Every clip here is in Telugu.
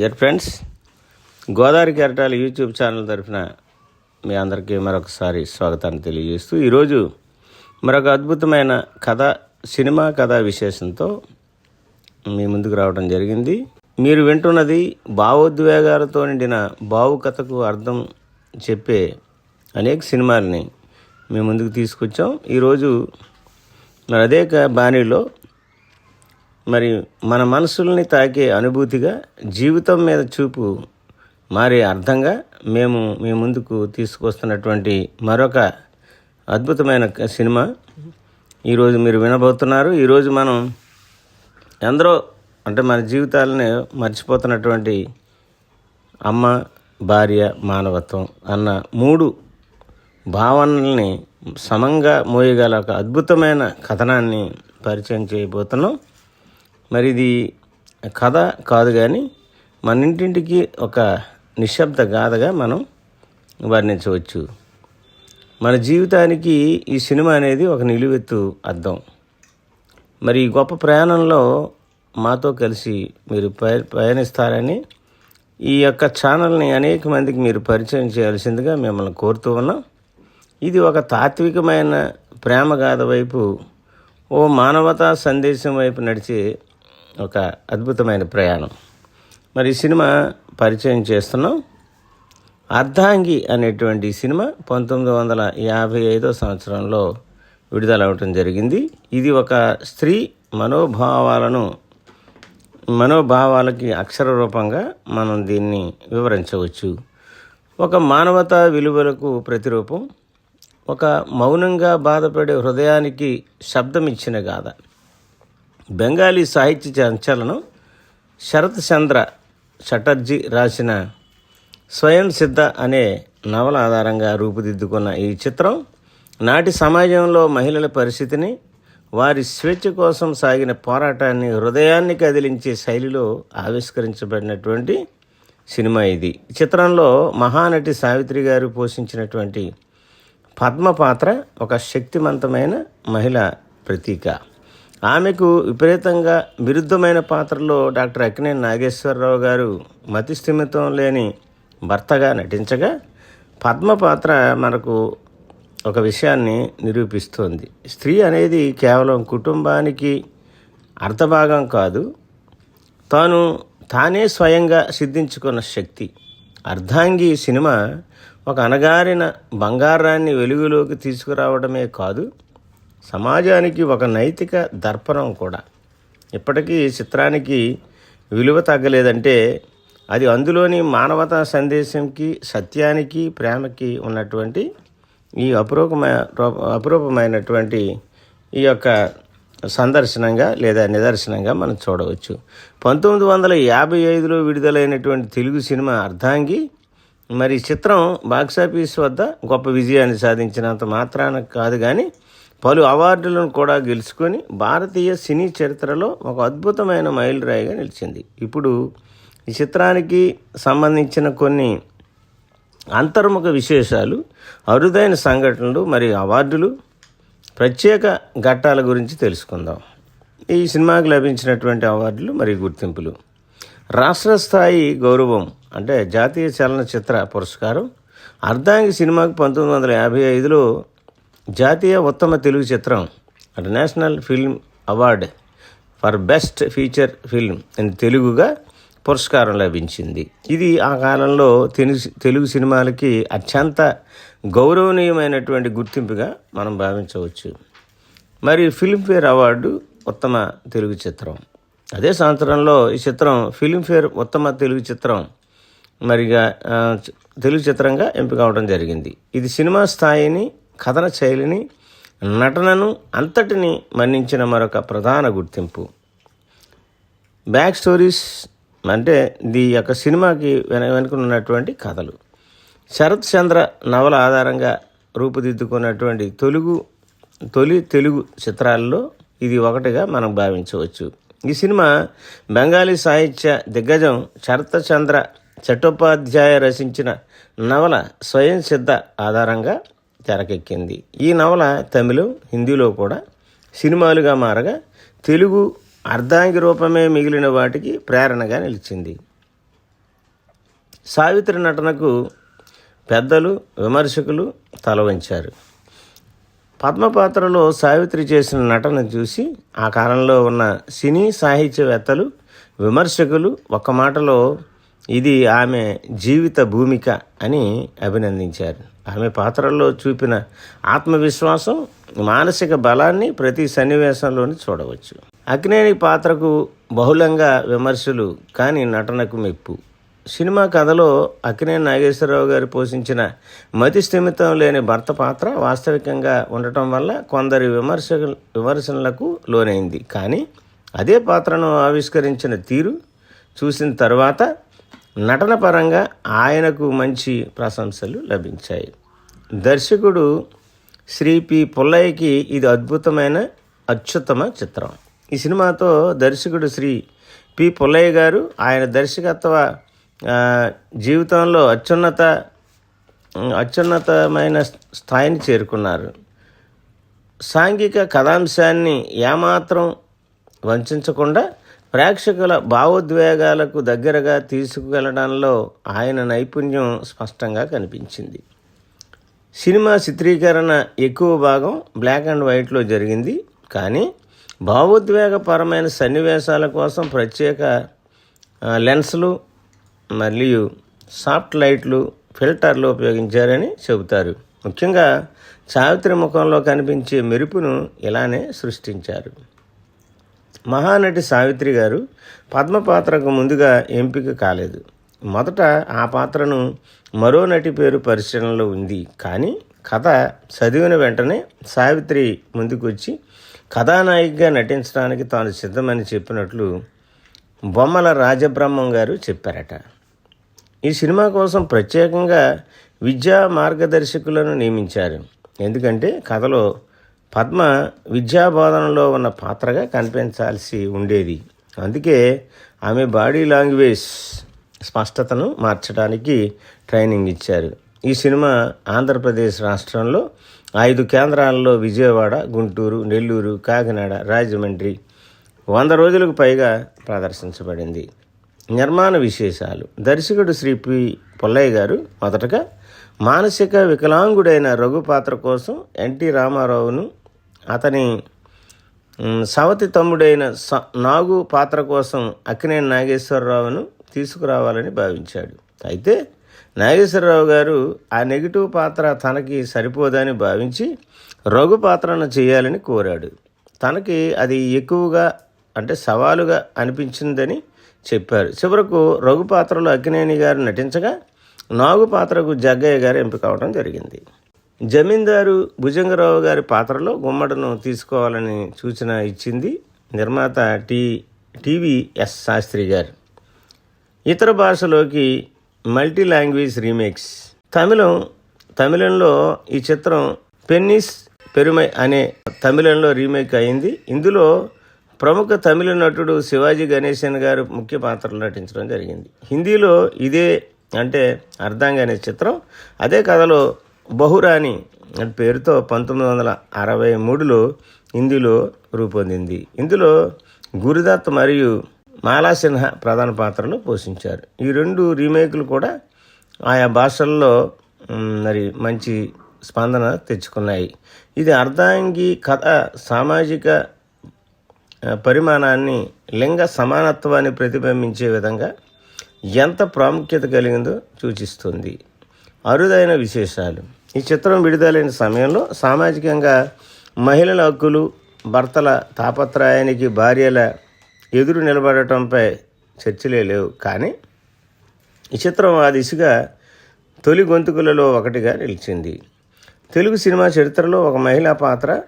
ఎట్ ఫ్రెండ్స్ గోదావరి కెరటాల యూట్యూబ్ ఛానల్ తరఫున మీ అందరికీ మరొకసారి స్వాగతాన్ని తెలియజేస్తూ ఈరోజు మరొక అద్భుతమైన కథ సినిమా కథా విశేషంతో మీ ముందుకు రావడం జరిగింది. మీరు వింటున్నది భావోద్వేగాలతో నిండిన భావు కథకు అర్థం చెప్పే అనేక సినిమాలని మీ ముందుకు తీసుకొచ్చాం. ఈరోజు మరి అదే క- బాణీలో మరి మన మనసుల్ని తాకే అనుభూతిగా జీవితం మీద చూపు మారే అర్థంగా మేము మీ ముందుకు తీసుకొస్తున్నటువంటి మరొక అద్భుతమైన సినిమా. ఈరోజు మీరు వినబోతున్నారు. ఈరోజు మనం ఎందరో అంటే మన జీవితాలని మర్చిపోతున్నటువంటి అమ్మ భార్య మానవత్వం అన్న మూడు భావనల్ని సమంగా మోయగల ఒక అద్భుతమైన కథనాన్ని పరిచయం చేయబోతున్నాం. మరి ఇది కథ కాదు కానీ మన ఇంటింటికి ఒక నిశ్శబ్ద గాథగా మనం వర్ణించవచ్చు. మన జీవితానికి ఈ సినిమా అనేది ఒక నిలువెత్తు అర్థం మరి ఈ గొప్ప ప్రయాణంలో మాతో కలిసి మీరు పయ- పయనిస్తారని ఈ యొక్క ఛానల్ని అనేక మందికి మీరు పరిచయం చేయాల్సిందిగా మిమ్మల్ని కోరుతూ ఉన్నాం. ఇది ఒక తాత్వికమైన ప్రేమగాథ వైపు ఓ మానవతా సందేశం వైపు నడిచే ఒక అద్భుతమైన ప్రయాణం. మరి ఈ సినిమా పరిచయం చేస్తున్నాం. అర్ధాంగి అనేటువంటి సినిమా పంతొమ్మిది వందల యాభై ఐదో సంవత్సరంలో విడుదలవటం జరిగింది. ఇది ఒక స్త్రీ మనోభావాలను మనోభావాలకి అక్షర రూపంగా మనం దీన్ని వివరించవచ్చు. ఒక మానవతా విలువలకు ప్రతిరూపం ఒక మౌనంగా బాధపడే హృదయానికి శబ్దం ఇచ్చిన గాథ. బెంగాలీ సాహిత్య సంచలనం శరత్ చంద్ర చటర్జీ రాసిన స్వయం సిద్ధ అనే నవల ఆధారంగా రూపుదిద్దుకున్న ఈ చిత్రం నాటి సమాజంలో మహిళల పరిస్థితిని వారి స్వేచ్ఛ కోసం సాగిన పోరాటాన్ని హృదయాన్ని కదిలించే శైలిలో ఆవిష్కరించబడినటువంటి సినిమా ఇది. చిత్రంలో మహానటి సావిత్రి గారు పోషించినటువంటి పద్మ పాత్ర ఒక శక్తివంతమైన మహిళ ప్రతీక. ఆమెకు విపరీతంగా విరుద్ధమైన పాత్రలో డాక్టర్ అక్కినేని నాగేశ్వరరావు గారు మతిస్థిమితం లేని భర్తగా నటించగా పద్మ పాత్ర మనకు ఒక విషయాన్ని నిరూపిస్తోంది. స్త్రీ అనేది కేవలం కుటుంబానికి అర్థభాగం కాదు తాను తానే స్వయంగా సిద్ధించుకున్న శక్తి. అర్ధాంగి సినిమా ఒక అనగారిన బంగారాన్ని వెలుగులోకి తీసుకురావడమే కాదు సమాజానికి ఒక నైతిక దర్పణం కూడా. ఇప్పటికీ చిత్రానికి విలువ తగ్గలేదంటే అది అందులోని మానవతా సందేశంకి సత్యానికి ప్రేమకి ఉన్నటువంటి ఈ అపురూపమైన అపురూపమైనటువంటి ఈ యొక్క సందర్శనంగా లేదా నిదర్శనంగా మనం చూడవచ్చు. పంతొమ్మిది వందల యాభై ఐదులో విడుదలైనటువంటి తెలుగు సినిమా అర్ధాంగి మరి చిత్రం బాక్సాఫీస్ వద్ద గొప్ప విజయాన్ని సాధించినంత మాత్రాన కాదు కానీ పలు అవార్డులను కూడా గెలుచుకొని భారతీయ సినీ చరిత్రలో ఒక అద్భుతమైన మైలురాయిగా నిలిచింది. ఇప్పుడు ఈ చిత్రానికి సంబంధించిన కొన్ని అంతర్ముఖ విశేషాలు అరుదైన సంఘటనలు మరియు అవార్డులు ప్రత్యేక ఘట్టాల గురించి తెలుసుకుందాం. ఈ సినిమాకి లభించినటువంటి అవార్డులు మరియు గుర్తింపులు. రాష్ట్ర స్థాయి గౌరవం అంటే జాతీయ చలనచిత్ర పురస్కారం. అర్ధాంగి సినిమాకు పంతొమ్మిది వందల యాభై ఐదులో జాతీయ ఉత్తమ తెలుగు చిత్రం అంటే national film award for best feature film in తెలుగుగా పురస్కారం లభించింది. ఇది ఆ కాలంలో తెలుగు తెలుగు సినిమాలకి అత్యంత గౌరవనీయమైనటువంటి గుర్తింపుగా మనం భావించవచ్చు. మరి ఫిల్మ్ఫేర్ అవార్డు ఉత్తమ తెలుగు చిత్రం. అదే సంవత్సరంలో ఈ చిత్రం ఫిల్మ్ఫేర్ ఉత్తమ తెలుగు చిత్రం మరిగా తెలుగు చిత్రంగా ఎంపిక అవడం జరిగింది. ఇది సినిమా స్థాయిని కథన శైలిని నటనను అంతటిని మన్నించిన మరొక ప్రధాన గుర్తింపు. బ్యాక్ స్టోరీస్ అంటే ది యొక్క సినిమాకి వెన వెనుకనున్నటువంటి కథలు. శరత్ చంద్ర నవల ఆధారంగా రూపుదిద్దుకున్నటువంటి తెలుగు తొలి తెలుగు చిత్రాల్లో ఇది ఒకటిగా మనం భావించవచ్చు. ఈ సినిమా బెంగాలీ సాహిత్య దిగ్గజం శరత్ చంద్ర చట్టోపాధ్యాయ రచించిన నవల స్వయం సిద్ధ ఆధారంగా తెరకెక్కింది. ఈ నవల తమిళం హిందీలో కూడా సినిమాలుగా మారగా తెలుగు అర్ధాంగి రూపమే మిగిలిన వాటికి ప్రేరణగా నిలిచింది. సావిత్రి నటనకు పెద్దలు విమర్శకులు తల వంచారు. సావిత్రి చేసిన నటన చూసి ఆ కాలంలో ఉన్న సినీ సాహిత్యవేత్తలు విమర్శకులు ఒక మాటలో ఇది ఆమె జీవిత భూమిక అని అభినందించారు. ఆమె పాత్రలో చూపిన ఆత్మవిశ్వాసం మానసిక బలాన్ని ప్రతి సన్నివేశంలోని చూడవచ్చు. అగ్నేని పాత్రకు బహుళంగా విమర్శలు కానీ నటనకు మెప్పు. సినిమా కథలో అక్కినే నాగేశ్వరరావు గారు పోషించిన మతి స్థిమితం లేని భర్త పాత్ర వాస్తవికంగా ఉండటం వల్ల కొందరి విమర్శ విమర్శనలకు లోనైంది. కానీ అదే పాత్రను ఆవిష్కరించిన తీరు చూసిన తర్వాత నటన పరంగా ఆయనకు మంచి ప్రశంసలు లభించాయి. దర్శకుడు శ్రీ పి. పుల్లయ్యకి ఇది అద్భుతమైన అత్యుత్తమ చిత్రం. ఈ సినిమాతో దర్శకుడు శ్రీ పి. పుల్లయ్య గారు ఆయన దర్శకత్వ జీవితంలో అత్యున్నత అత్యున్నతమైన స్థాయిని చేరుకున్నారు. సాంఘిక కథాంశాన్ని ఏమాత్రం వంచకుండా ప్రేక్షకుల భావోద్వేగాలకు దగ్గరగా తీసుకువెళ్ళడంలో ఆయన నైపుణ్యం స్పష్టంగా కనిపించింది. సినిమా చిత్రీకరణ ఎక్కువ భాగం బ్లాక్ అండ్ వైట్లో జరిగింది. కానీ భావోద్వేగపరమైన సన్నివేశాల కోసం ప్రత్యేక లెన్స్లు మరియు సాఫ్ట్ లైట్లు ఫిల్టర్లు ఉపయోగించారని చెబుతారు. ముఖ్యంగా సావిత్రి ముఖంలో కనిపించే మెరుపును ఇలానే సృష్టించారు. మహానటి సావిత్రి గారు పద్మ పాత్రకు ముందుగా ఎంపిక కాలేదు. మొదట ఆ పాత్రను మరో నటి పేరు పరిశీలనలో ఉంది. కానీ కథ చదివిన వెంటనే సావిత్రి ముందుకొచ్చి కథానాయికగా నటించడానికి తాను సిద్ధమని చెప్పినట్లు బొమ్మల రాజబ్రహ్మం గారు చెప్పారట. ఈ సినిమా కోసం ప్రత్యేకంగా విద్యా మార్గదర్శకులను నియమించారు. ఎందుకంటే కథలో పద్మ విద్యా బోధనలో ఉన్న పాత్రగా కనిపించాల్సి ఉండేది. అందుకే ఆమె బాడీ లాంగ్వేజ్ స్పష్టతను మార్చడానికి ట్రైనింగ్ ఇచ్చారు. ఈ సినిమా ఆంధ్రప్రదేశ్ రాష్ట్రంలో ఐదు కేంద్రాల్లో విజయవాడ గుంటూరు నెల్లూరు కాకినాడ రాజమండ్రి వంద రోజులకు పైగా ప్రదర్శించబడింది. నిర్మాణ విశేషాలు. దర్శకుడు శ్రీ పి. పుల్లయ్య గారు మొదటగా మానసిక వికలాంగుడైన రఘు పాత్ర కోసం ఎన్టీ రామారావును అతని సవతి తమ్ముడైన స నాగు పాత్ర కోసం అక్కినేని నాగేశ్వరరావును తీసుకురావాలని భావించాడు. అయితే నాగేశ్వరరావు గారు ఆ నెగిటివ్ పాత్ర తనకి సరిపోదని భావించి రఘు పాత్రను చేయాలని కోరాడు. తనకి అది ఎక్కువగా అంటే సవాలుగా అనిపించిందని చెప్పారు. చివరకు రఘు పాత్రలో అక్కినేని గారు నటించగా నాగు పాత్రకు జగ్గయ్య గారు ఎంపిక అవడం జరిగింది. జమీందారు భుజంగరావు గారి పాత్రలో గుమ్మడను తీసుకోవాలని సూచన ఇచ్చింది నిర్మాత టి టీవీఎస్ శాస్త్రి గారు. ఇతర భాషలోకి మల్టీ లాంగ్వేజ్ రీమేక్స్. తమిళం తమిళంలో ఈ చిత్రం పెన్నిస్ పెరుమై అనే తమిళంలో రీమేక్ అయింది. ఇందులో ప్రముఖ తమిళ నటుడు శివాజీ గణేశన్ గారు ముఖ్య పాత్రలు నటించడం జరిగింది. హిందీలో ఇదే అంటే అర్ధాంగి అనే చిత్రం అదే కథలో బహురాణి పేరుతో పంతొమ్మిది వందల అరవై మూడులో హిందీలో రూపొందింది. ఇందులో గురుదత్ మరియు మాలా సిన్హా ప్రధాన పాత్రలు పోషించారు. ఈ రెండు రీమేక్లు కూడా ఆయా భాషల్లో మరి మంచి స్పందన తెచ్చుకున్నాయి. ఇది అర్ధాంగి కథ సామాజిక పరిమాణాన్ని లింగ సమానత్వాన్ని ప్రతిబింబించే విధంగా ఎంత ప్రాముఖ్యత కలిగిందో సూచిస్తుంది. అరుదైన విశేషాలు. ఈ చిత్రం విడుదలైన సమయంలో సామాజికంగా మహిళల హక్కులు భర్తల తాపత్రయానికి భార్యల ఎదురు నిలబడటంపై చర్చలే లేవు. కానీ ఈ చిత్రం ఆ దిశగా తొలి గొంతుకులలో ఒకటిగా నిలిచింది. తెలుగు సినిమా చరిత్రలో ఒక మహిళా పాత్ర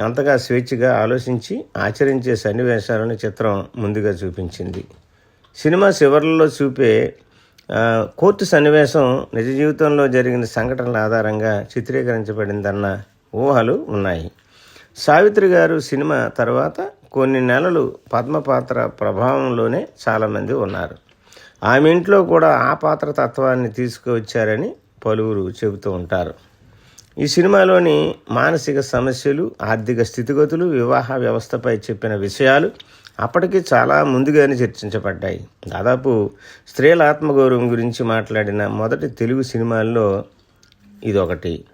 అంతగా స్వేచ్ఛగా ఆలోచించి ఆచరించే సన్నివేశాలను చిత్రం ముందుగా చూపించింది. సినిమా చివరిలో చూపే కోర్టు సన్నివేశం నిజ జీవితంలో జరిగిన సంఘటనల ఆధారంగా చిత్రీకరించబడిందన్న ఊహలు ఉన్నాయి. సావిత్రి గారు సినిమా తర్వాత కొన్ని నెలలు పద్మ పాత్ర ప్రభావంలోనే చాలామంది ఉన్నారు. ఆమె ఇంట్లో కూడా ఆ పాత్ర తత్వాన్ని తీసుకువచ్చారని పలువురు చెబుతూ ఉంటారు. ఈ సినిమాలోని మానసిక సమస్యలు ఆర్థిక స్థితిగతులు వివాహ వ్యవస్థపై చెప్పిన విషయాలు అప్పటికి చాలా ముందుగానే చర్చించబడ్డాయి. దాదాపు స్త్రీల ఆత్మగౌరవం గురించి మాట్లాడిన మొదటి తెలుగు సినిమాల్లో ఇదొకటి.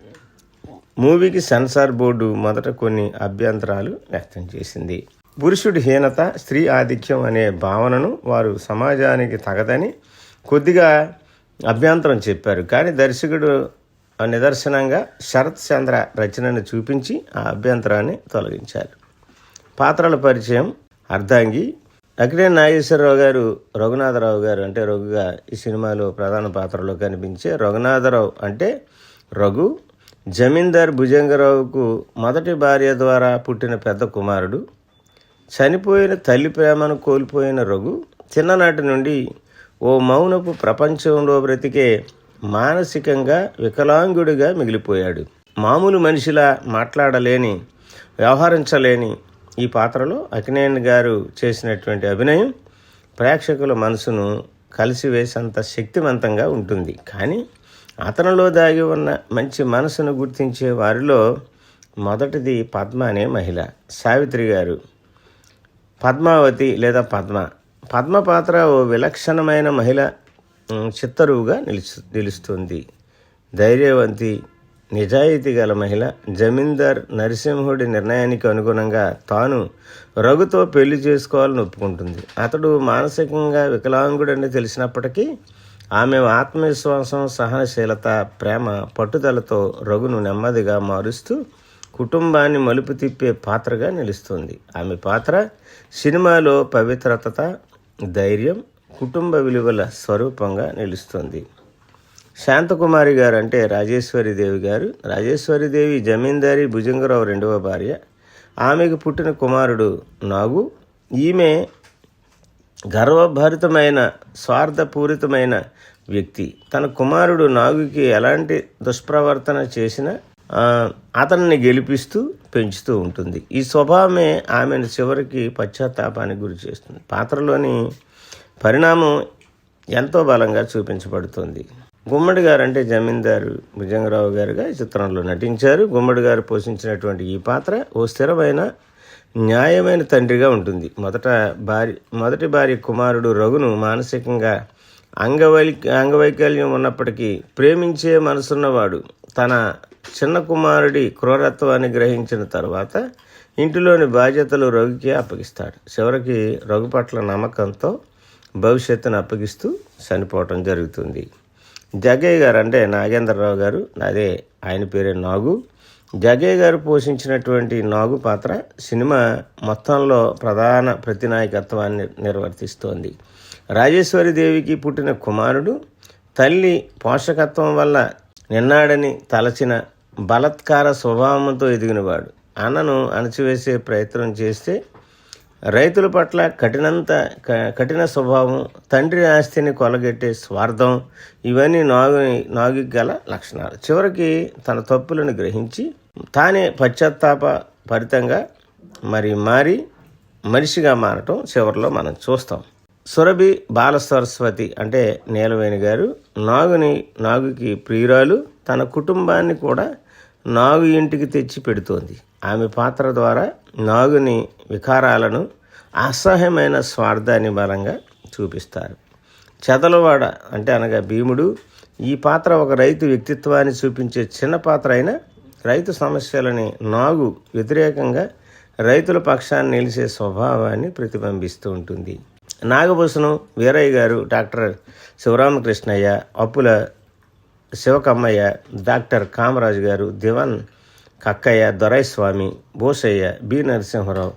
మూవీకి సెన్సార్ బోర్డు మొదట కొన్ని అభ్యంతరాలు వ్యక్తం చేసింది. పురుషుడి హీనత స్త్రీ ఆధిక్యం అనే భావనను వారు సమాజానికి తగదని కొద్దిగా అభ్యంతరం చెప్పారు. కానీ దర్శకుడు నిదర్శనంగా శరత్ చంద్ర రచనను చూపించి ఆ అభ్యంతరాన్ని తొలగించారు. పాత్రల పరిచయం అర్ధాంగి. అక్కడే నాగేశ్వరరావు గారు రఘునాథరావు గారు అంటే రఘుగా ఈ సినిమాలో ప్రధాన పాత్రలో కనిపించే రఘునాథరావు అంటే రఘు. జమీందార్ భుజంగరావుకు మొదటి భార్య ద్వారా పుట్టిన పెద్ద కుమారుడు. చనిపోయిన తల్లి ప్రేమను కోల్పోయిన రఘు. చిన్ననాటి నుండి ఓ మౌనపు ప్రపంచంలో బ్రతికే మానసికంగా వికలాంగుడిగా మిగిలిపోయాడు. మామూలు మనిషిలా మాట్లాడలేని వ్యవహరించలేని ఈ పాత్రలో అకినేని గారు చేసినటువంటి అభినయం ప్రేక్షకుల మనసును కలిసివేసేంత శక్తివంతంగా ఉంటుంది. కానీ అతనిలో దాగి ఉన్న మంచి మనసును గుర్తించే వారిలో మొదటిది పద్మ అనే మహిళ. సావిత్రి గారు పద్మావతి లేదా పద్మ. పద్మ పాత్ర ఓ విలక్షణమైన మహిళ చిత్తరువుగా నిలుచు నిలుస్తుంది. ధైర్యవంతి నిజాయితీ గల మహిళ జమీందార్ నరసింహుడి నిర్ణయానికి అనుగుణంగా తాను రఘుతో పెళ్ళి చేసుకోవాలని ఒప్పుకుంటుంది. అతడు మానసికంగా వికలాంగుడని తెలిసినప్పటికీ ఆమె ఆత్మవిశ్వాసం సహనశీలత ప్రేమ పట్టుదలతో రఘును నెమ్మదిగా మారుస్తూ కుటుంబాన్ని మలుపు తిప్పే పాత్రగా నిలుస్తుంది. ఆమె పాత్ర సినిమాలో పవిత్రత ధైర్యం కుటుంబ విలువల స్వరూపంగా నిలుస్తుంది. శాంతకుమారి గారు అంటే రాజేశ్వరి దేవి గారు. రాజేశ్వరి దేవి జమీందారి భుజంగరావు రెండవ భార్య. ఆమెకు పుట్టిన కుమారుడు నాగు. ఈమె గర్వభరితమైన స్వార్థపూరితమైన వ్యక్తి. తన కుమారుడు నాగుకి ఎలాంటి దుష్ప్రవర్తన చేసినా అతన్ని గెలిపిస్తూ పెంచుతూ ఉంటుంది. ఈ స్వభావమే ఆమెను చివరికి పశ్చాత్తాపానికి గురి చేస్తుంది. పాత్రలోని పరిణామం ఎంతో బలంగా చూపించబడుతుంది. గుమ్మడి గారు అంటే జమీందారు భుజంగరావు గారుగా ఈ చిత్రంలో నటించారు. గుమ్మడి గారు పోషించినటువంటి ఈ పాత్ర ఓ స్థిరమైన న్యాయమైన తండ్రిగా ఉంటుంది. మొదట భార్య మొదటి భార్య కుమారుడు రఘును మానసికంగా అంగవై అంగవైకల్యం ఉన్నప్పటికీ ప్రేమించే మనసున్నవాడు తన చిన్న కుమారుడి క్రూరత్వాన్ని గ్రహించిన తర్వాత ఇంటిలోని బాధ్యతలు రఘుకి అప్పగిస్తాడు. చివరికి రఘు పట్ల నమ్మకంతో భవిష్యత్తును అప్పగిస్తూ చనిపోవటం జరుగుతుంది. జగ్గయ్య గారు అంటే నాగేంద్రరావు గారు అదే ఆయన పేరే నాగు. జగ్గయ్య గారు పోషించినటువంటి నాగు పాత్ర సినిమా మొత్తంలో ప్రధాన ప్రతినాయకత్వాన్ని నిర్వర్తిస్తోంది. రాజేశ్వరి దేవికి పుట్టిన కుమారుడు తల్లి పోషకత్వం వల్ల నిన్నాడని తలచిన బలత్కార స్వభావంతో ఎదిగినవాడు. అన్నను అణచివేసే ప్రయత్నం చేస్తే రైతుల పట్ల కఠినంత క- కఠిన స్వభావం తండ్రి ఆస్తిని కొలగెట్టే స్వార్థం ఇవన్నీ నాగు నాగికి గల లక్షణాలు. చివరికి తన తప్పులను గ్రహించి తానే పశ్చాత్తాప ఫలితంగా మరి మారి మనిషిగా మారటం చివరిలో మనం చూస్తాం. సురభి బాల సరస్వతి అంటే నీలవేణి గారు నాగుని నాగుకి ప్రియురాలు. తన కుటుంబాన్ని కూడా నాగు ఇంటికి తెచ్చి పెడుతోంది. ఆమె పాత్ర ద్వారా నాగుని వికారాలను అసహ్యమైన స్వార్థాన్ని బలంగా చూపిస్తారు. చెదలవాడ అంటే అనగా భీముడు ఈ పాత్ర ఒక రైతు వ్యక్తిత్వాన్ని చూపించే చిన్న పాత్ర అయినా రైతు సమస్యలని నాగు వ్యతిరేకంగా రైతుల పక్షాన్ని నిలిచే స్వభావాన్ని ప్రతిబింబిస్తూ ఉంటుంది. నాగభూషణం వీరయ్య గారు డాక్టర్ శివరామకృష్ణయ్య అప్పుల శివకమ్మయ్య డాక్టర్ కామరాజు గారు దివన్ కక్కయ్య దొరైస్వామి బోసయ్య బి. నరసింహరావు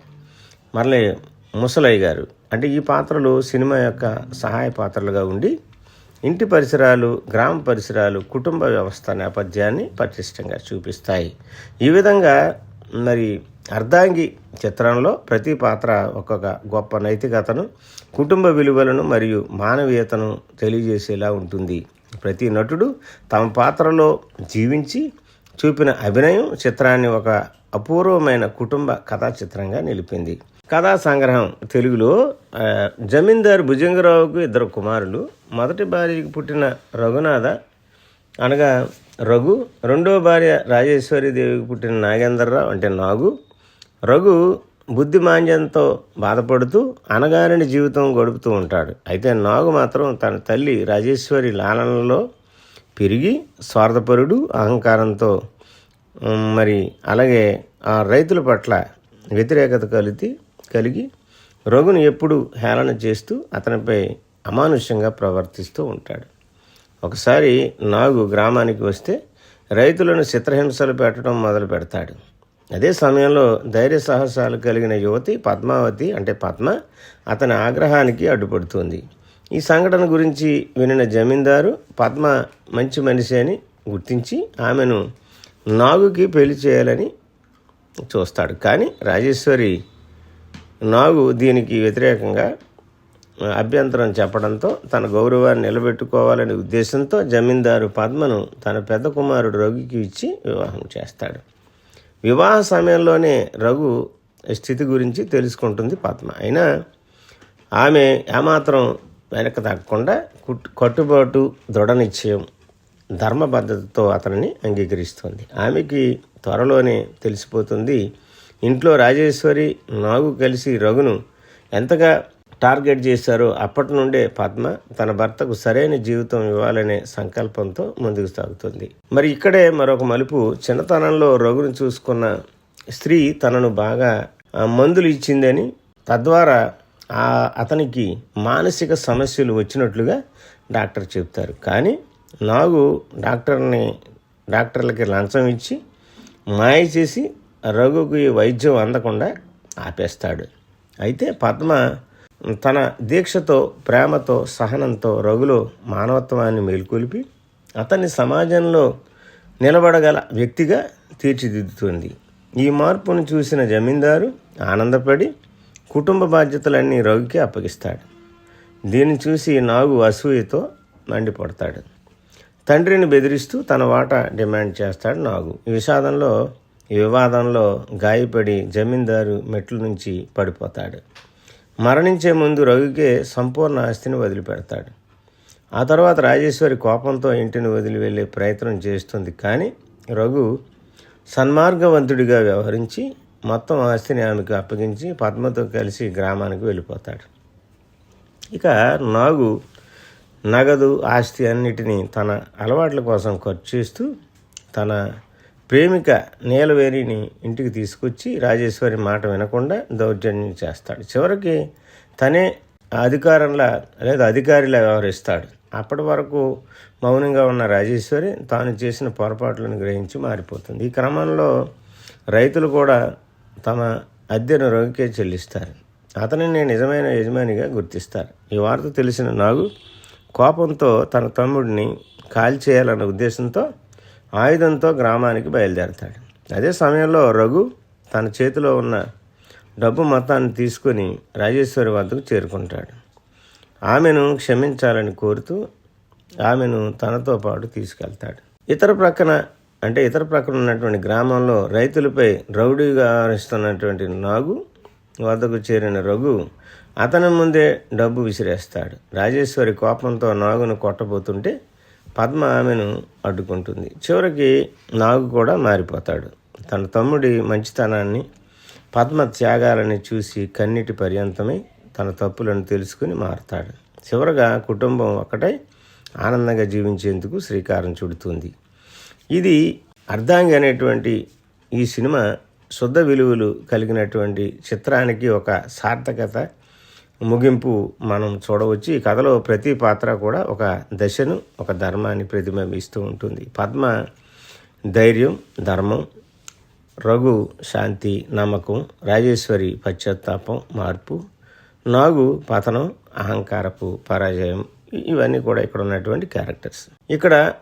మరలే ముసలయ్య గారు. అంటే ఈ పాత్రలు సినిమా యొక్క సహాయ పాత్రలుగా ఉండి ఇంటి పరిసరాలు గ్రామ పరిసరాలు కుటుంబ వ్యవస్థ నేపథ్యాన్ని పటిష్టంగా చూపిస్తాయి. ఈ విధంగా మరి అర్ధాంగి చిత్రంలో ప్రతి పాత్ర ఒక్కొక్క గొప్ప నైతికతను కుటుంబ విలువలను మరియు మానవీయతను తెలియజేసేలా ఉంటుంది. ప్రతి నటుడు తమ పాత్రలో జీవించి చూపిన అభినయం చిత్రాన్ని ఒక అపూర్వమైన కుటుంబ కథా చిత్రంగా నిలిపింది. కథా సంగ్రహం తెలుగులో జమీందార్ భుజంగరావుకు ఇద్దరు కుమారులు. మొదటి భార్యకి పుట్టిన రఘునాథ అనగా రఘు. రెండో భార్య రాజేశ్వరి దేవికి పుట్టిన నాగేంద్రరావు అంటే నాగు. రఘు బుద్ధిమాంద్యంతో బాధపడుతూ అనగారిన జీవితం గడుపుతూ ఉంటాడు. అయితే నాగు మాత్రం తన తల్లి రాజేశ్వరి లాలనలో పెరిగి స్వార్థపరుడు అహంకారంతో మరి అలాగే ఆ రైతుల పట్ల వ్యతిరేకత కలిగి కలిగి రఘును ఎప్పుడు హేళన చేస్తూ అతనిపై అమానుష్యంగా ప్రవర్తిస్తూ ఉంటాడు. ఒకసారి నాగు గ్రామానికి వస్తే రైతులను చిత్రహింసలు పెట్టడం మొదలు పెడతాడు అదే సమయంలో ధైర్య సాహసాలు కలిగిన యువతి పద్మావతి అంటే పద్మ అతని ఆగ్రహానికి అడ్డుపడుతుంది. ఈ సంఘటన గురించి వినిన జమీందారు పద్మ మంచి మనిషి అని గుర్తించి ఆమెను నాగుకి పెళ్ళి చేయాలని చూస్తాడు. కానీ రాజేశ్వరి నాగు దీనికి వ్యతిరేకంగా అభ్యంతరం చెప్పడంతో తన గౌరవాన్ని నిలబెట్టుకోవాలనే ఉద్దేశంతో జమీందారు పద్మను తన పెద్ద కుమారుడు రఘుకి ఇచ్చి వివాహం చేస్తాడు. వివాహ సమయంలోనే రఘు స్థితి గురించి తెలుసుకుంటుంది పద్మ. అయినా ఆమె ఏమాత్రం వెనక తగ్గకుండా కుట్- కట్టుబాటు దృఢ నిశ్చయం ధర్మబద్ధతతో అతనిని అంగీకరిస్తుంది. ఆమెకి త్వరలోనే తెలిసిపోతుంది ఇంట్లో రాజేశ్వరి నాగు కలిసి రఘును ఎంతగా టార్గెట్ చేశారో అప్పటి నుండే పద్మ తన భర్తకు సరైన జీవితం ఇవ్వాలనే సంకల్పంతో ముందుకు సాగుతుంది. మరి ఇక్కడే మరొక మలుపు చిన్నతనంలో రఘును చూసుకున్న స్త్రీ తనను బాగా మందులు ఇచ్చిందని తద్వారా ఆ అతనికి మానసిక సమస్యలు వచ్చినట్లుగా డాక్టర్ చెప్తారు. కానీ నాగు డాక్టర్ని డాక్టర్లకి లంచం ఇచ్చి మాయ చేసి రఘుకి వైద్యం అందకుండా ఆపేస్తాడు. అయితే పద్మ తన దీక్షతో ప్రేమతో సహనంతో రఘులో మానవత్వాన్ని మేల్కొలిపి అతన్ని సమాజంలో నిలబడగల వ్యక్తిగా తీర్చిదిద్దుతుంది. ఈ మార్పును చూసిన జమీందారు ఆనందపడి కుటుంబ బాధ్యతలన్నీ రఘుకి అప్పగిస్తాడు. దీన్ని చూసి నాగు అసూయతో మండిపడతాడు. తండ్రిని బెదిరిస్తూ తన వాటా డిమాండ్ చేస్తాడు నాగు. విషాదంలో ఈ వివాదంలో గాయపడి జమీందారు మెట్ల నుంచి పడిపోతాడు. మరణించే ముందు రఘుకే సంపూర్ణ ఆస్తిని వదిలిపెడతాడు. ఆ తర్వాత రాజేశ్వరి కోపంతో ఇంటిని వదిలి వెళ్ళే ప్రయత్నం చేస్తుంది. కానీ రఘు సన్మార్గవంతుడిగా వ్యవహరించి మొత్తం ఆస్తిని ఆమెకు అప్పగించి పద్మతో కలిసి గ్రామానికి వెళ్ళిపోతాడు. ఇక నాగు నగదు ఆస్తి అన్నిటినీ తన అలవాట్ల కోసం ఖర్చు చేస్తూ తన ప్రేమిక నీలవేరిని ఇంటికి తీసుకొచ్చి రాజేశ్వరి మాట వినకుండా దౌర్జన్యం చేస్తాడు. చివరికి తనే అధికారంలా లేదా అధికారిలా వ్యవహరిస్తాడు. అప్పటి వరకు మౌనంగా ఉన్న రాజేశ్వరి తాను చేసిన పొరపాట్లను గ్రహించి మారిపోతుంది. ఈ క్రమంలో రైతులు కూడా తమ అద్దెను రోగికే చెల్లిస్తారు. అతనిని నిజమైన యజమానిగా గుర్తిస్తారు. ఈ వార్త తెలిసిన నాగు కోపంతో తన తమ్ముడిని కాల్చేయాలన్న ఉద్దేశంతో ఆయుధంతో గ్రామానికి బయలుదేరతాడు. అదే సమయంలో రఘు తన చేతిలో ఉన్న డబ్బు మొత్తాన్ని తీసుకొని రాజేశ్వరి వద్దకు చేరుకుంటాడు. ఆమెను క్షమించాలని కోరుతూ ఆమెను తనతో పాటు తీసుకెళ్తాడు. ఇతర ప్రక్కన అంటే ఇతర ప్రక్కన ఉన్నటువంటి గ్రామంలో రైతులపై రౌడీగా ఆహరిస్తున్నటువంటి నాగు వద్దకు చేరిన రఘు అతని ముందే డబ్బు విసిరేస్తాడు. రాజేశ్వరి కోపంతో నాగును కొట్టబోతుంటే పద్మ ఆమెను అడ్డుకుంటుంది. చివరికి నాగు కూడా మారిపోతాడు. తన తమ్ముడి మంచితనాన్ని పద్మ త్యాగాలని చూసి కన్నీటి పర్యంతమై తన తప్పులను తెలుసుకుని మారుతాడు. చివరగా కుటుంబం ఒక్కటై ఆనందంగా జీవించేందుకు శ్రీకారం చుడుతుంది. ఇది అర్ధాంగి అనేటువంటి ఈ సినిమా శుద్ధ విలువలు కలిగినటువంటి చిత్రానికి ఒక సార్థకత ముగింపు మనం చూడవచ్చు. ఈ కథలో ప్రతి పాత్ర కూడా ఒక దశను ఒక ధర్మాన్ని ప్రతిబింబిస్తూ ఉంటుంది. పద్మ ధైర్యం ధర్మం రఘు శాంతి నమ్మకం రాజేశ్వరి పశ్చాత్తాపం మార్పు నాగు పతనం అహంకారపు పరాజయం ఇవన్నీ కూడా ఇక్కడ ఉన్నటువంటి క్యారెక్టర్స్. ఇక్కడ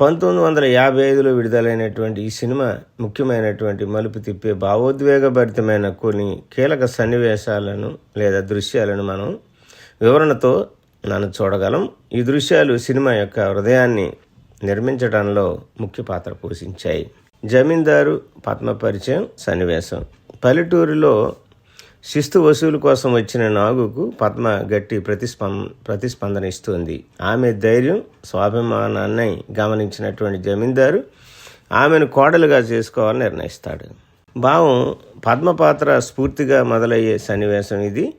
పంతొమ్మిది వందల యాభై ఐదులో విడుదలైనటువంటి ఈ సినిమా ముఖ్యమైనటువంటి మలుపు తిప్పే భావోద్వేగభరితమైన కొన్ని కీలక సన్నివేశాలను లేదా దృశ్యాలను మనం వివరణతో మనం చూడగలం. ఈ దృశ్యాలు సినిమా యొక్క హృదయాన్ని నిర్మించడంలో ముఖ్య పాత్ర పోషించాయి. జమీందారు పద్మ పరిచయం సన్నివేశం. పల్లెటూరులో శిస్తు వసూలు కోసం వచ్చిన నాగుకు పద్మ గట్టి ప్రతిస్పం ప్రతిస్పందన ఇస్తుంది. ఆమె ధైర్యం స్వాభిమానాన్ని గమనించినటువంటి జమీందారు ఆమెను కోడలుగా చేసుకోవాలని నిర్ణయిస్తాడు. భావం పద్మపాత్ర స్ఫూర్తిగా మొదలయ్యే సన్నివేశం ఇది.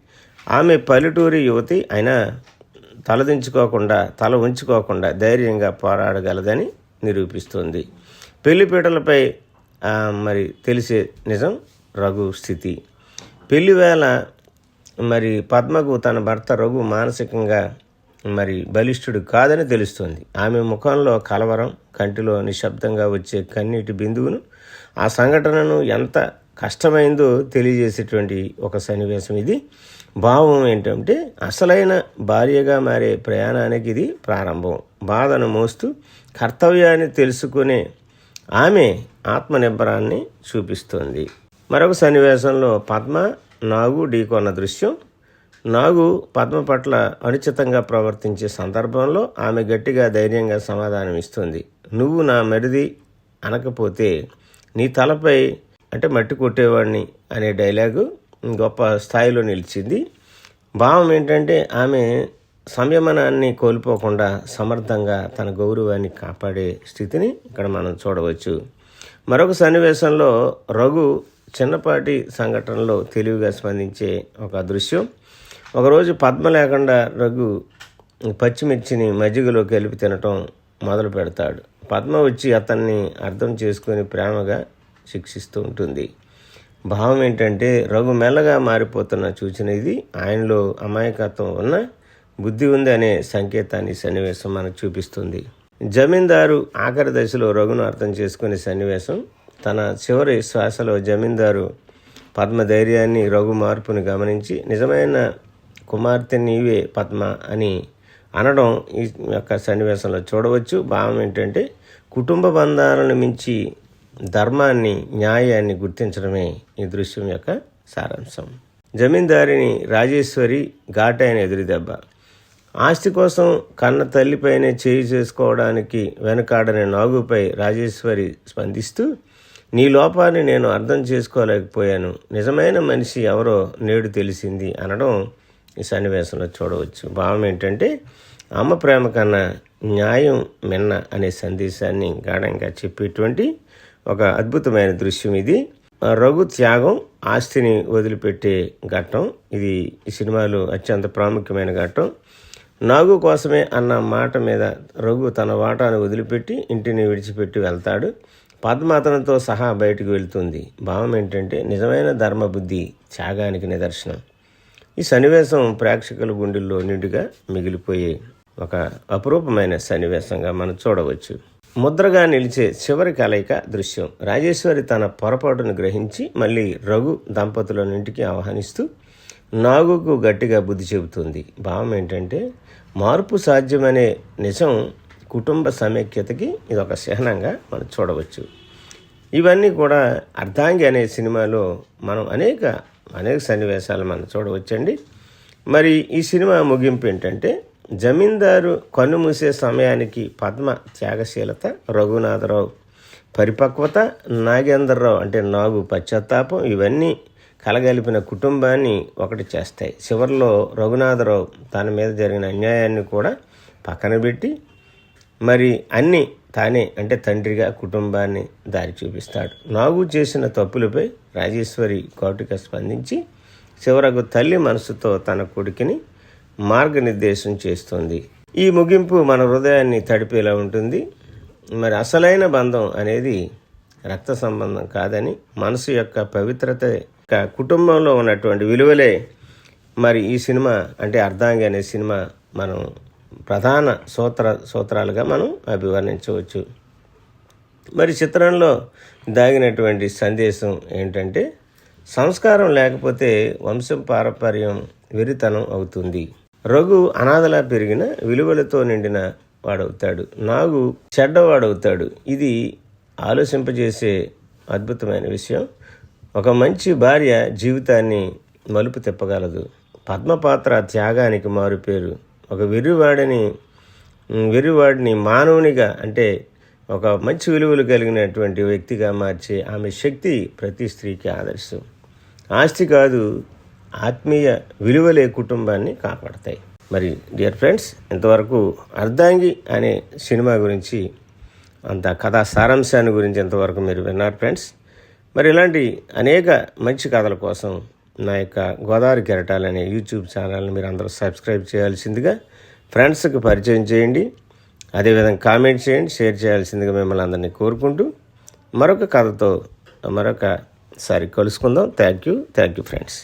ఆమె పల్లెటూరి యువతి అయినా తలదించుకోకుండా తల ఉంచుకోకుండా ధైర్యంగా పోరాడగలదని నిరూపిస్తుంది. పెళ్ళిపీటలపై మరి తెలిసే నిజం రఘు స్థితి. పెళ్ళివేళ మరి పద్మకు తన భర్త రఘు మానసికంగా మరి బలిష్ఠుడు కాదని తెలుస్తుంది. ఆమె ముఖంలో కలవరం కంటిలో నిశ్శబ్దంగా వచ్చే కన్నీటి బిందువును ఆ సంఘటనను ఎంత కష్టమైందో తెలియజేసేటువంటి ఒక సన్నివేశం ఇది. భావం ఏంటంటే అసలైన భార్యగా మారే ప్రయాణానికి ఇది ప్రారంభం. బాధను మోస్తూ కర్తవ్యాన్ని తెలుసుకునే ఆమె ఆత్మనిర్భరాన్ని చూపిస్తుంది. మరొక సన్నివేశంలో పద్మ నాగు ఢీకొన్న దృశ్యం. నాగు పద్మ పట్ల అనుచితంగా ప్రవర్తించే సందర్భంలో ఆమె గట్టిగా ధైర్యంగా సమాధానం ఇస్తుంది. నువ్వు నా మరిది అనకపోతే నీ తలపై అంటే మట్టి కొట్టేవాడిని అనే డైలాగు గొప్ప స్థాయిలో నిలిచింది. భావం ఏంటంటే ఆమె సంయమనాన్ని కోల్పోకుండా సమర్థంగా తన గౌరవాన్ని కాపాడే స్థితిని ఇక్కడ మనం చూడవచ్చు. మరొక సన్నివేశంలో రఘు చిన్నపాటి సంఘటనలో తెలివిగా స్పందించే ఒక దృశ్యం ఒకరోజు పద్మ లేకుండా రఘు పచ్చిమిర్చిని మజ్జిగలో కలిపి తినటం మొదలు పెడతాడు. పద్మ వచ్చి అతన్ని అర్థం చేసుకొని ప్రేమగా శిక్షిస్తూ ఉంటుంది. భావం ఏంటంటే రఘు మెల్లగా మారిపోతున్న సూచన ఇది. ఆయనలో అమాయకత్వం ఉన్న బుద్ధి ఉంది అనే సంకేతాన్ని సన్నివేశం మనకు చూపిస్తుంది. జమీందారు ఆఖరి దశలో రఘును అర్థం చేసుకునే సన్నివేశం తన చివరి శ్వాసలో జమీందారు పద్మ ధైర్యాన్ని రఘు మార్పుని గమనించి నిజమైన కుమార్తె నీవే పద్మ అని అనడం ఈ యొక్క సన్నివేశంలో చూడవచ్చు. భావం ఏంటంటే కుటుంబ బంధాలను మించి ధర్మాన్ని న్యాయాన్ని గుర్తించడమే ఈ దృశ్యం యొక్క సారాంశం. జమీందారిని రాజేశ్వరి ఘాటైన ఎదురుదెబ్బ ఆస్తి కోసం కన్న తల్లిపైనే చేయి చేసుకోవడానికి వెనకాడని నాగుపై రాజేశ్వరి స్పందిస్తూ నీ లోపాన్ని నేను అర్థం చేసుకోలేకపోయాను. నిజమైన మనిషి ఎవరో నేడు తెలిసింది అనడం ఈ సన్నివేశంలో చూడవచ్చు. భావం ఏంటంటే అమ్మ ప్రేమ కన్నా న్యాయం మిన్న అనే సందేశాన్ని గాఢంగా చెప్పేటువంటి ఒక అద్భుతమైన దృశ్యం ఇది. రఘు త్యాగం ఆస్తిని వదిలిపెట్టే ఘట్టం ఇది. ఈ సినిమాలో అత్యంత ప్రాముఖ్యమైన ఘట్టం. నాగు కోసమే అన్న మాట మీద రఘు తన వాటాను వదిలిపెట్టి ఇంటిని విడిచిపెట్టి వెళ్తాడు. పద్మ అతనితో సహా బయటకు వెళ్తుంది. భావం ఏంటంటే నిజమైన ధర్మబుద్ధి త్యాగానికి నిదర్శనం. ఈ సన్నివేశం ప్రేక్షకుల గుండెల్లో నిండుగా మిగిలిపోయే ఒక అపురూపమైన సన్నివేశంగా మనం చూడవచ్చు. ముద్రగా నిలిచే చివరి కలయిక దృశ్యం. రాజేశ్వరి తన పొరపాటును గ్రహించి మళ్ళీ రఘు దంపతులను ఇంటికి ఆహ్వానిస్తూ నాగుకు గట్టిగా బుద్ధి చెబుతుంది. భావం ఏంటంటే మార్పు సాధ్యమనే నిజం కుటుంబ సమైక్యతకి ఇది ఒక చిహ్నంగా మనం చూడవచ్చు. ఇవన్నీ కూడా అర్ధాంగి అనే సినిమాలో మనం అనేక అనేక సన్నివేశాలు మనం చూడవచ్చండి. మరి ఈ సినిమా ముగింపు ఏంటంటే జమీందారు కన్ను మూసే సమయానికి పద్మ త్యాగశీలత రఘునాథరావు పరిపక్వత నాగేంద్రరావు అంటే నాగు పశ్చాత్తాపం ఇవన్నీ కలగలిపిన కుటుంబాన్ని ఒకటి చేస్తాయి. చివరిలో రఘునాథరావు తన మీద జరిగిన అన్యాయాన్ని కూడా పక్కన పెట్టి మరి అన్ని తానే అంటే తండ్రిగా కుటుంబాన్ని దారి చూపిస్తాడు. నాగు చేసిన తప్పులపై రాజేశ్వరి కోటిక స్పందించి చివరకు తల్లి మనసుతో తన కొడుకుని మార్గనిర్దేశం చేస్తుంది. ఈ ముగింపు మన హృదయాన్ని తడిపేలా ఉంటుంది. మరి అసలైన బంధం అనేది రక్త సంబంధం కాదని మనసు యొక్క పవిత్రత కుటుంబంలో ఉన్నటువంటి విలువలే మరి ఈ సినిమా అంటే అర్ధాంగి అనే సినిమా మనం ప్రధాన సూత్ర సూత్రాలుగా మనం అభివర్ణించవచ్చు. మరి చిత్రంలో దాగినటువంటి సందేశం ఏంటంటే సంస్కారం లేకపోతే వంశం పారపర్యం వెరితనం అవుతుంది. రఘు అనాథలా పెరిగిన విలువలతో నిండిన వాడవుతాడు. నాగు చెడ్డవాడవుతాడు. ఇది ఆలోచింపజేసే అద్భుతమైన విషయం. ఒక మంచి భార్య జీవితాన్ని మలుపు తిప్పగలదు. పద్మపాత్ర త్యాగానికి మారుపేరు ఒక వెర్రివాడిని వెర్రివాడిని మానవునిగా అంటే ఒక మంచి విలువలు కలిగినటువంటి వ్యక్తిగా మార్చే ఆమె శక్తి ప్రతి స్త్రీకి ఆదర్శం ఆస్తి కాదు ఆత్మీయ విలువలే కుటుంబాన్ని కాపాడతాయి. మరి డియర్ ఫ్రెండ్స్ ఇంతవరకు అర్ధాంగి అనే సినిమా గురించి అంత కథా సారాంశాన్ని గురించి ఇంతవరకు మీరు విన్నారు ఫ్రెండ్స్. మరి ఇలాంటి అనేక మంచి కథల కోసం నా యొక్క గోదావరి కెరటాలు అనే యూట్యూబ్ ఛానల్ని మీరు అందరూ సబ్స్క్రైబ్ చేయాల్సిందిగా ఫ్రెండ్స్కి పరిచయం చేయండి. అదేవిధంగా కామెంట్ చేయండి షేర్ చేయాల్సిందిగా మిమ్మల్ని అందరినీ కోరుకుంటూ మరొక కథతో మరొకసారి కలుసుకుందాం. Thank you thank you friends.